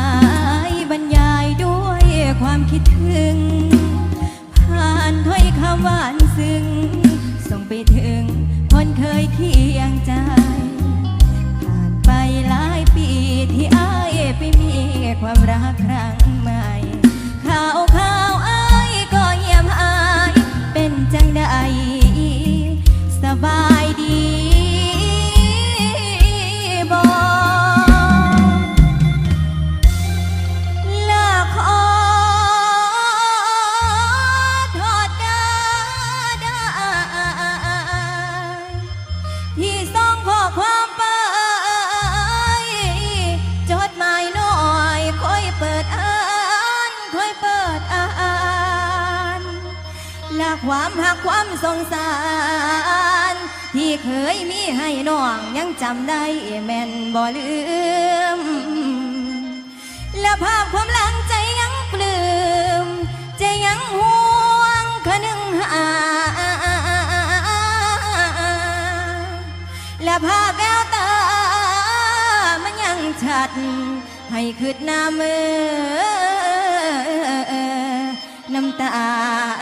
ายบรรยายด้วยความคิดถึง ผ่านถ้อยคำหวานซึ้งส่งไปถึงคนเคยเคียงใจ ผ่านไปหลายปีที่อายไปมีความรักครั้ง และความหักความสงสาร ที่เคยมีให้น้องยังจำได้แม่นบ่ลืม และภาพความหลังใจยังปลื้มใจยังห่วงคนึงหา และภาพแววตามันยังชัด ให้คืดหน้ามือน้ำตา